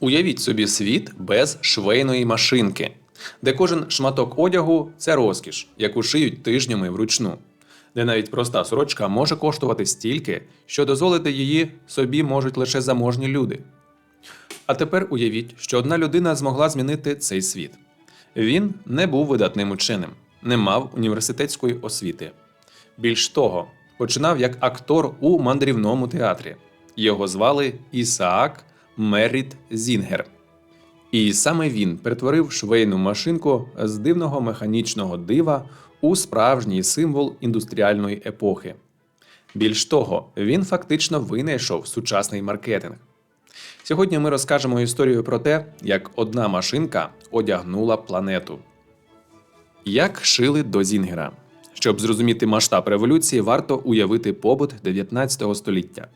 Уявіть собі світ без швейної машинки, де кожен шматок одягу це розкіш, яку шиють тижнями вручну, де навіть проста сорочка може коштувати стільки, що дозволити її собі можуть лише заможні люди. А тепер уявіть, що одна людина змогла змінити цей світ. Він не був видатним ученим, не мав університетської освіти. Більш того, починав як актор у мандрівному театрі. Його звали Ісаак Меріт Зінгер. І саме він перетворив швейну машинку з дивного механічного дива у справжній символ індустріальної епохи. Більш того, він фактично винайшов сучасний маркетинг. Сьогодні ми розкажемо історію про те, як одна машинка одягнула планету. Як шили до Зінгера? Щоб зрозуміти масштаб революції, варто уявити побут 19 століття.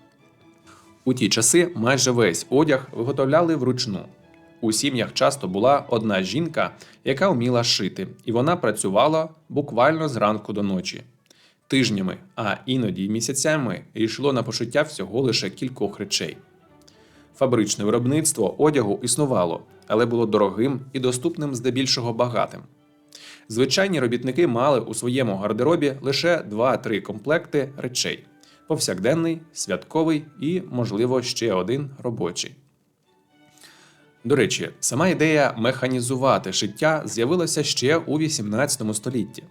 У ті часи майже весь одяг виготовляли вручну. У сім'ях часто була одна жінка, яка вміла шити, і вона працювала буквально зранку до ночі. Тижнями, а іноді місяцями йшло на пошиття всього лише кількох речей. Фабричне виробництво одягу існувало, але було дорогим і доступним здебільшого багатим. Звичайні робітники мали у своєму гардеробі лише 2-3 комплекти речей: повсякденний, святковий і, можливо, ще один робочий. До речі, сама ідея механізувати шиття з'явилася ще у 18 столітті.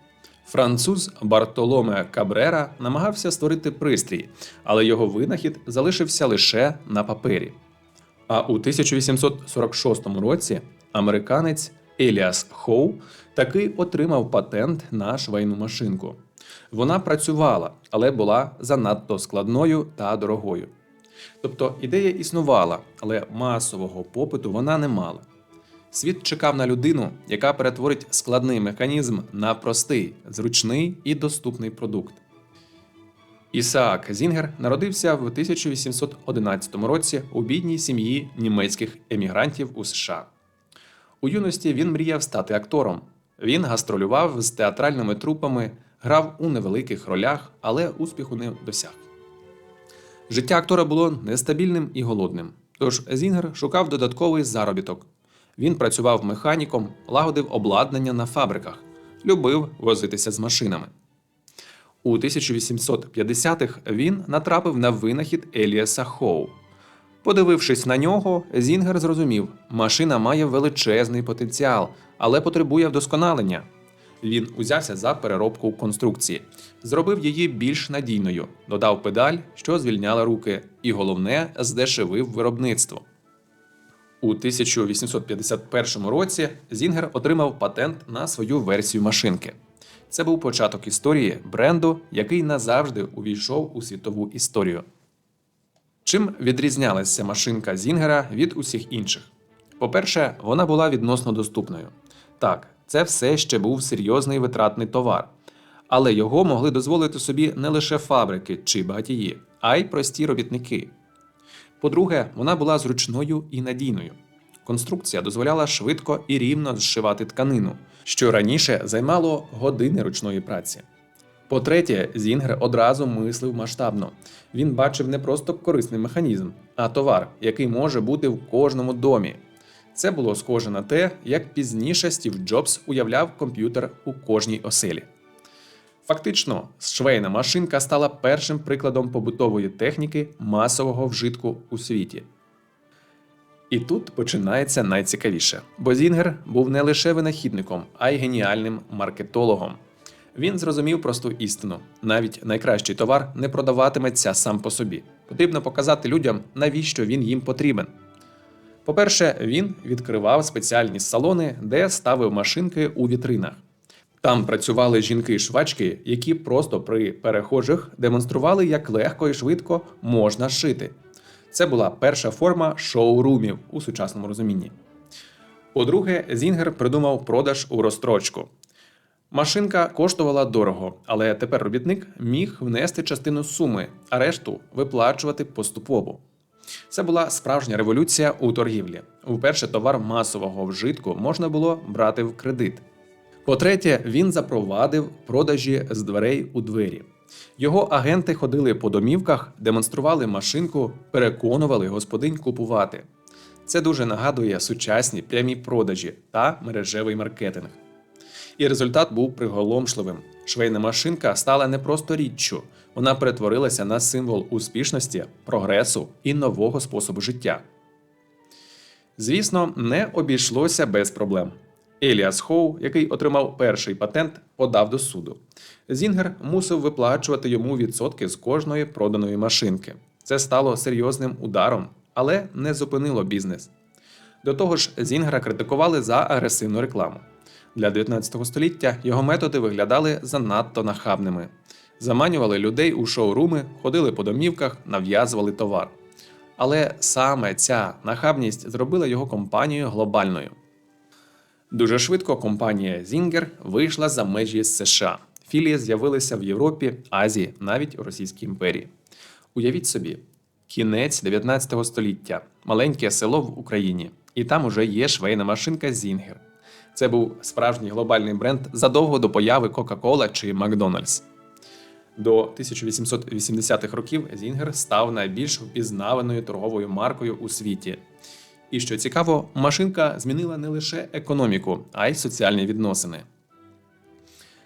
Француз Бартоломе Кабрера намагався створити пристрій, але його винахід залишився лише на папері. А у 1846 році американець Еліас Хоу таки отримав патент на швейну машинку. Вона працювала, але була занадто складною та дорогою. Тобто ідея існувала, але масового попиту вона не мала. Світ чекав на людину, яка перетворить складний механізм на простий, зручний і доступний продукт. Ісаак Зінгер народився в 1811 році у бідній сім'ї німецьких емігрантів у США. У юності він мріяв стати актором. Він гастролював з театральними трупами, грав у невеликих ролях, але успіху не досяг. Життя актора було нестабільним і голодним. Тож Зінгер шукав додатковий заробіток. Він працював механіком, лагодив обладнання на фабриках, любив возитися з машинами. У 1850-х він натрапив на винахід Еліаса Хоу. Подивившись на нього, Зінгер зрозумів, машина має величезний потенціал, але потребує вдосконалення. Він узявся за переробку конструкції, зробив її більш надійною, додав педаль, що звільняла руки, і головне, здешевив виробництво. У 1851 році Зінгер отримав патент на свою версію машинки. Це був початок історії бренду, який назавжди увійшов у світову історію. Чим відрізнялася машинка Зінгера від усіх інших? По-перше, вона була відносно доступною. Так, це все ще був серйозний витратний товар, але його могли дозволити собі не лише фабрики чи багатії, а й прості робітники. По-друге, вона була зручною і надійною. Конструкція дозволяла швидко і рівно зшивати тканину, що раніше займало години ручної праці. По-третє, Зінгер одразу мислив масштабно. Він бачив не просто корисний механізм, а товар, який може бути в кожному домі. Це було схоже на те, як пізніше Стів Джобс уявляв комп'ютер у кожній оселі. Фактично, швейна машинка стала першим прикладом побутової техніки масового вжитку у світі. І тут починається найцікавіше, бо Зінгер був не лише винахідником, а й геніальним маркетологом. Він зрозумів просту істину: навіть найкращий товар не продаватиметься сам по собі. Потрібно показати людям, навіщо він їм потрібен. По-перше, він відкривав спеціальні салони, де ставив машинки у вітринах. Там працювали жінки-швачки, які просто при перехожих демонстрували, як легко і швидко можна шити. Це була перша форма шоурумів у сучасному розумінні. По-друге, Зінгер придумав продаж у розстрочку. Машинка коштувала дорого, але тепер робітник міг внести частину суми, а решту виплачувати поступово. Це була справжня революція у торгівлі. Вперше товар масового вжитку можна було брати в кредит. По-третє, він запровадив продажі з дверей у двері. Його агенти ходили по домівках, демонстрували машинку, переконували господинь купувати. Це дуже нагадує сучасні прямі продажі та мережевий маркетинг. І результат був приголомшливим. Швейна машинка стала не просто річчю, вона перетворилася на символ успішності, прогресу і нового способу життя. Звісно, не обійшлося без проблем. Еліас Хоу, який отримав перший патент, подав до суду. Зінгер мусив виплачувати йому відсотки з кожної проданої машинки. Це стало серйозним ударом, але не зупинило бізнес. До того ж, Зінгера критикували за агресивну рекламу. Для 19 століття його методи виглядали занадто нахабними. Заманювали людей у шоуруми, ходили по домівках, нав'язували товар. Але саме ця нахабність зробила його компанію глобальною. Дуже швидко компанія Zingger вийшла за межі США. Філії з'явилися в Європі, Азії, навіть у Російській імперії. Уявіть собі, кінець 19 століття, маленьке село в Україні, і там уже є швейна машинка Zingger. Це був справжній глобальний бренд задовго до появи Coca-Cola чи Макдональдс. До 1880-х років Зінгер став найбільш впізнаваною торговою маркою у світі. І що цікаво, машинка змінила не лише економіку, а й соціальні відносини.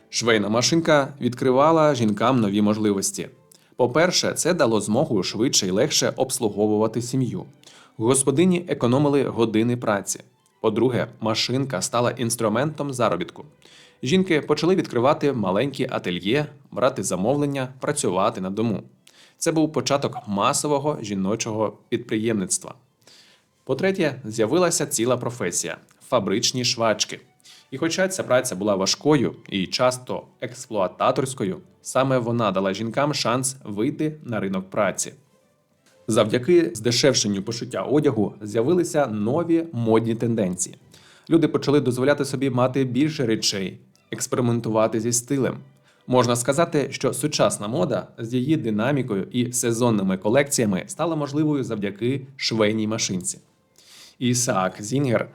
Швейна машинка відкривала жінкам нові можливості. По-перше, це дало змогу швидше і легше обслуговувати сім'ю. Господині економили години праці. По-друге, машинка стала інструментом заробітку. Жінки почали відкривати маленькі ательє, брати замовлення, працювати на дому. Це був початок масового жіночого підприємництва. По-третє, з'явилася ціла професія фабричні швачки. І хоча ця праця була важкою і часто експлуататорською, саме вона дала жінкам шанс вийти на ринок праці. Завдяки здешевшенню пошиття одягу з'явилися нові модні тенденції. Люди почали дозволяти собі мати більше речей, експериментувати зі стилем. Можна сказати, що сучасна мода з її динамікою і сезонними колекціями стала можливою завдяки швейній машинці. Ісаак Зінгер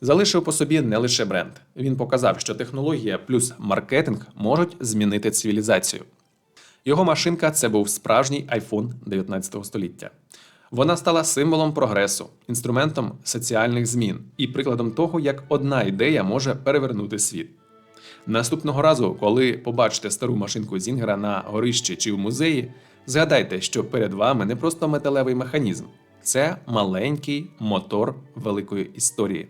залишив по собі не лише бренд. Він показав, що технологія плюс маркетинг можуть змінити цивілізацію. Його машинка це був справжній iPhone 19 століття. Вона стала символом прогресу, інструментом соціальних змін і прикладом того, як одна ідея може перевернути світ. Наступного разу, коли побачите стару машинку Зінгера на горищі чи в музеї, згадайте, що перед вами не просто металевий механізм, це маленький мотор великої історії.